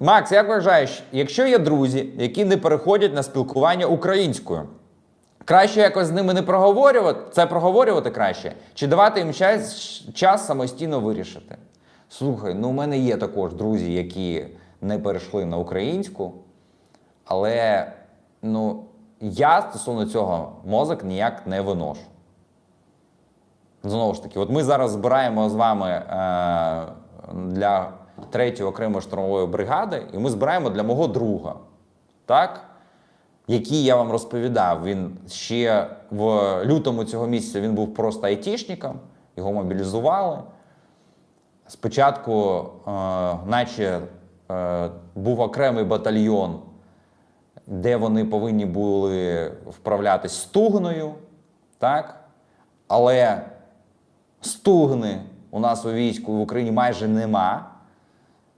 Макс, як вважаєш, якщо є друзі, які не переходять на спілкування українською, краще якось з ними не проговорювати, це проговорювати краще, чи давати їм час, час самостійно вирішити? Слухай, ну у мене є також друзі, які не перейшли на українську, але ну, я стосовно цього мозок ніяк не виношу. Знову ж таки, от ми зараз збираємо з вами е, для третьої окремої штурмової бригади, і ми збираємо для мого друга, так? який я вам розповідав, він ще в лютому цього місяця він був просто айтішником, його мобілізували. Спочатку, е, наче е, був окремий батальйон, де вони повинні були вправлятись стугною, так? але стугни у нас у війську в Україні майже нема.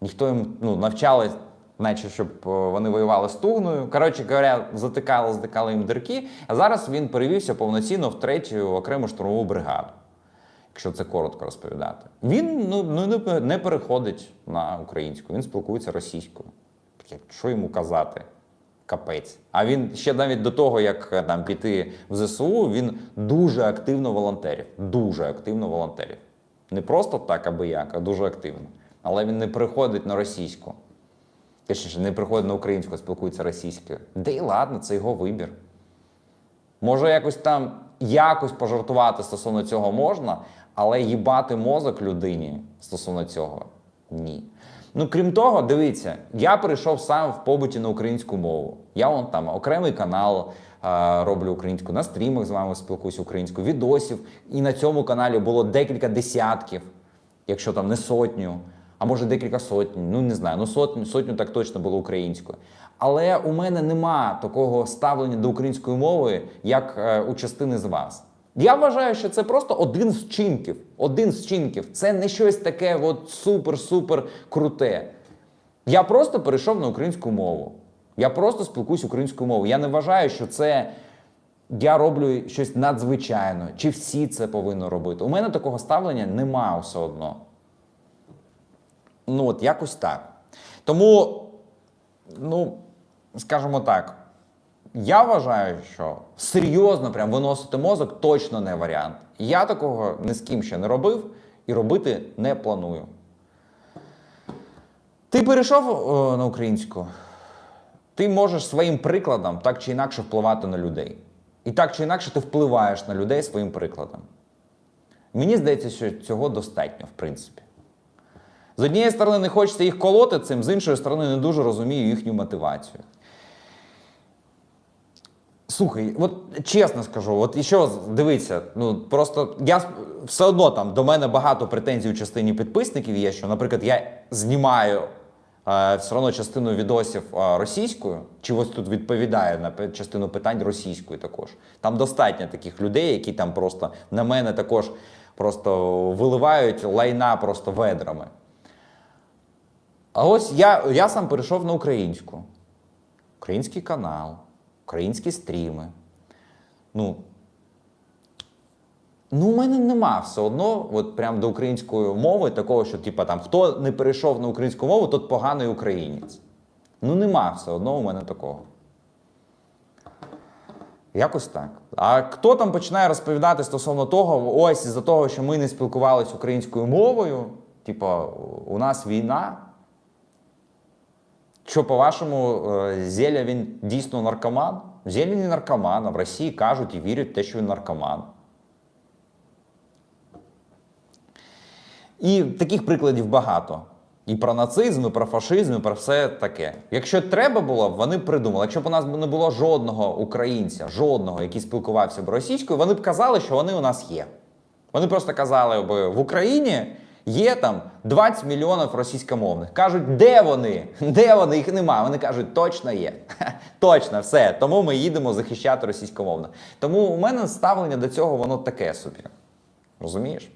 Ніхто їм ну, навчали, наче щоб е, вони воювали стугною. Коротше говоря, затикали, затикали їм дирки. А зараз він перевівся повноцінно в третю окрему штурмову бригаду. Якщо це коротко розповідати, він ну, ну, не- переходить на українську, він спілкується російською. Що йому казати? Капець. А він ще навіть до того, як е, там піти в ЗСУ, він дуже активно волонтерів. Дуже активно волонтерів. Не просто так, аби як, а дуже активно. Але він не приходить на російську. Точніше, не приходить на українську, спілкується російською. Да і ладно, це його вибір. Може, якось там якось пожартувати стосовно цього можна, але їбати мозок людині стосовно цього ні. Ну, крім того, дивіться, я перейшов сам в побуті на українську мову. Я вон там окремий канал е, роблю українську, на стрімах з вами спілкуюся українською, відосів. І на цьому каналі було декілька десятків, якщо там не сотню, а може декілька сотень, ну не знаю, ну сотню, сотню так точно було українською. Але у мене нема такого ставлення до української мови, як е, у частини з вас. Я вважаю, що це просто один з вчинків. Один з вчинків. Це не щось таке от супер-супер круте. Я просто перейшов на українську мову. Я просто спілкуюсь українською мовою. Я не вважаю, що це я роблю щось надзвичайне, чи всі це повинні робити. У мене такого ставлення немає все одно. Ну, от якось так. Тому, ну, скажімо так, я вважаю, що серйозно прям виносити мозок точно не варіант. Я такого ні з ким ще не робив і робити не планую. Ти перейшов е, на українську, ти можеш своїм прикладом так чи інакше впливати на людей. І так чи інакше ти впливаєш на людей своїм прикладом. Мені здається, що цього достатньо, в принципі. З однієї сторони, не хочеться їх колоти цим, з іншої сторони, не дуже розумію їхню мотивацію. Слухай, от чесно скажу, от і що дивіться, ну просто я все одно там до мене багато претензій у частині підписників є, що, наприклад, я знімаю е, все одно частину відосів е, російською, чи ось тут відповідаю на частину питань російською також. Там достатньо таких людей, які там просто на мене також просто виливають лайна просто ведрами. А ось я, я сам перейшов на українську. Український канал, українські стріми. Ну, ну, у мене нема все одно, от прям до української мови, такого, що, типа, там, хто не перейшов на українську мову, тот поганий українець. Ну, нема все одно у мене такого. Якось так. А хто там починає розповідати стосовно того, ось із-за того, що ми не спілкувалися українською мовою, типа, у нас війна. Що, по-вашому, е, Зеля він дійсно наркоман? Зеля не наркоман, а в Росії кажуть і вірять в те, що він наркоман. І таких прикладів багато. І про нацизм, і про фашизм, і про все таке. Якщо треба було, вони б придумали. Якщо б у нас не було жодного українця, жодного, який спілкувався б російською, вони б казали, що вони у нас є. Вони просто казали б в Україні є там 20 мільйонів російськомовних. Кажуть, де вони? Де вони? Їх немає. Вони кажуть, точно є. Точно, все. Тому ми їдемо захищати російськомовних. Тому у мене ставлення до цього воно таке собі. Розумієш?